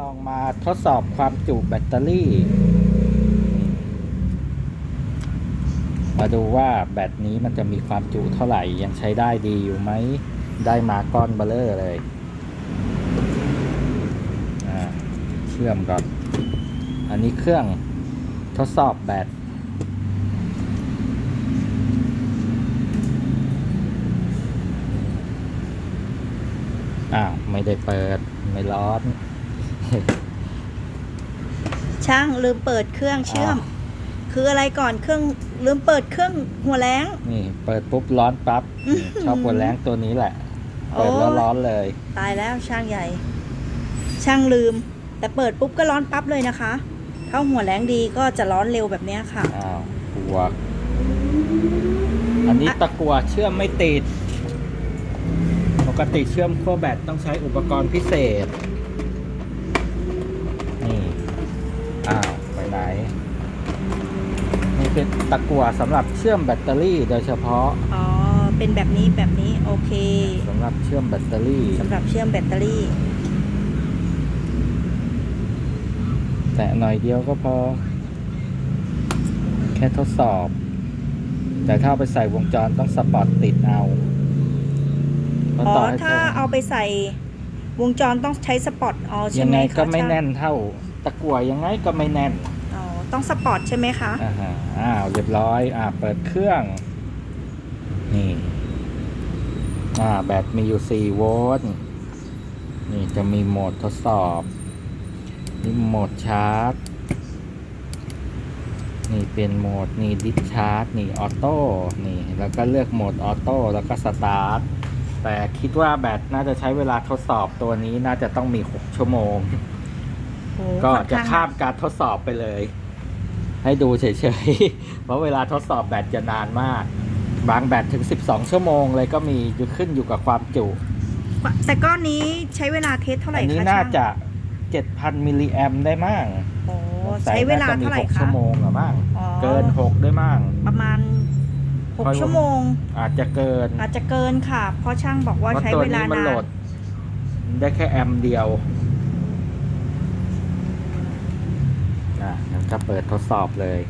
ลองมาทดสอบความจุแบตเตอรี่ มาดูว่าแบตนี้มันจะมีความจุเท่าไหร่ยังใช้ได้ดีอยู่ไหม ได้มาก้อนเบลเลอร์เลยเชื่อมก่อน อันนี้เครื่องทดสอบแบตอ้าว ไม่ได้เปิด ไม่ร้อน ช่างลืมเปิดเครื่องเชื่อม คืออะไรก่อนเครื่องลืมเปิดเครื่องหัวแรงนี่ เปิดปุ๊บร้อนปั๊บอื้อหือชอบหัวแรงตัวนี้แหละ เปิดแล้วโอ้ยร้อนเลย ตายแล้วช่างใหญ่ ช่างลืม แต่เปิดปุ๊บก็ร้อนปั๊บเลยนะคะถ้าหัวแรงดีก็จะร้อนเร็วแบบเนี้ยค่ะอ้าวกลัวอันนี้ตะกัวเชื่อมไม่ติด ปกติเชื่อมขั้วแบตต้องใช้อุปกรณ์พิเศษ อ้าวไปไหน นี่เป็นตะกัวสำหรับเชื่อมแบตเตอรี่โดยเฉพาะอ๋อ เป็นแบบนี้แบบนี้โอเคสำหรับเชื่อมแบตเตอรี่ สำหรับเชื่อมแบตเตอรี่ แต่หน่อยเดียวก็พอ แค่ทดสอบ แต่ถ้าเอาไปใส่วงจรต้องสปอตติดเอาเพระอ๋อ ต่ให้ถ้าเอาไปใส่วงจรต้องใช้สปอตอ๋อใช่ยังไหมไงคะก็ไม่ช่าง แน่นเท่า ตะกั่วยังไงก็ไม่แน่นอ๋อต้องสปอตใช่ไหมคะอ่าฮะอ้าวเรียบร้อยอ่าเปิดเครื่อง นี่อ่าแบตมีอยู่ 4 โวลต์นี่จะมีโหมดทดสอบนี่โหมดชาร์จ นี่เป็นโหมดนี่ดิสชาร์จ นี่ออโต้นี่แล้วก็เลือกโหมดออโต้แล้วก็สตาร์ทแต่คิดว่าแบตน่าจะใช้เวลาทดสอบตัวนี้น่าจะต้องมี 6 ชั่วโมง โอ้ก็ค่อนจะข้งข้ามการทดสอบไปเลย ให้ดูเฉยๆ เพราะเวลาทดสอบแบตจะนานมาก บางแบตถึง 12 ชั่วโมงเลยก็มีอยู่ขึ้นอยู่กับความจุ แต่ก้อนนี้ใช้เวลาเทสเท่าไหร่อัคะนี้ช่างน่าจะ7,000มิลลิแอมได้มั่งโอ้ใช้เวลาเท่าไหร่น่จะมี6คะ ชั่วโมงอะมั่งอ๋อ เกิน6ได้มั่ง ประมาณหกค่อย ชั่วโมง อาจจะเกินอาจจะเกินค่ะ เพราะช่างบอกว่าเพราะใช้ตัวเวลานี้มันนาโหลนด ได้แค่แอมป์เดียว อะงั้นก็เปิดทดสอบเลย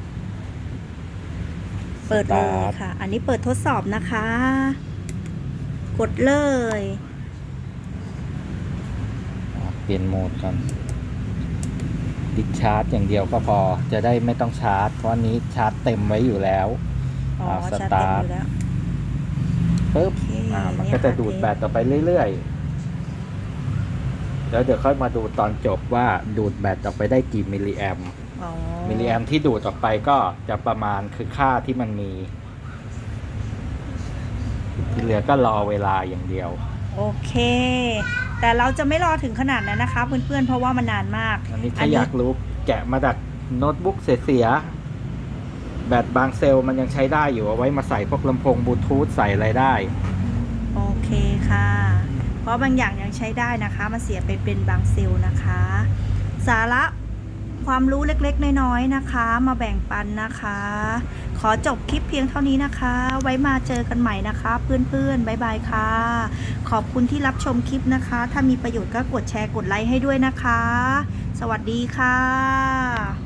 เปิดเลยสตาร์ทค่ะ อันนี้เปิดทดสอบนะคะ กดเลย อะเปลี่ยนโหมดก่อนดิสชาร์จอย่างเดียวก็พอ จะได้ไม่ต้องชาร์จ เพราะอันนี้ชาร์จเต็มไว้อยู่แล้ว อ๋ออ่าชาร์จสเต็มตาร์ทอยู่แล้ว ปึ๊บโอเคอ่า มันเนี่ยก็จะค่ะ ดูดเทแบตต่อไปเรื่อยๆ แล้วเดี๋ยวค่อยมาดูตอนจบว่าดูดแบตออกไปได้กี่มิลลิแอมอ๋อ มิลลิแอมที่ดูดออกไปก็จะประมาณคือค่าที่มันมีที่เหลือก็รอเวลาอย่างเดียว โอเค แต่เราจะไม่รอถึงขนาดนั้นนะคะ เพื่อนๆ เพราะว่ามันนานมาก อันนี้ถ้าอยากรู้แกะมาจากโน้ตบุ๊กเสียๆแบตบางเซลล์มันยังใช้ได้อยู่เอาไว้มาใส่พวกลำโพงบลูทูธใส่อะไรได้ โอเคค่ะ เพราะบางอย่างยังใช้ได้นะคะ มาเสียไปเป็นบางเซลล์นะคะ สาระ ความรู้เล็กๆ น้อยๆนะคะ มาแบ่งปันนะคะ ขอจบคลิปเพียงเท่านี้นะคะ ไว้มาเจอกันใหม่นะคะ เพื่อนๆ บ๊ายบายค่ะ ขอบคุณที่รับชมคลิปนะคะ ถ้ามีประโยชน์ก็กดแชร์กดไลค์ให้ด้วยนะคะ สวัสดีค่ะ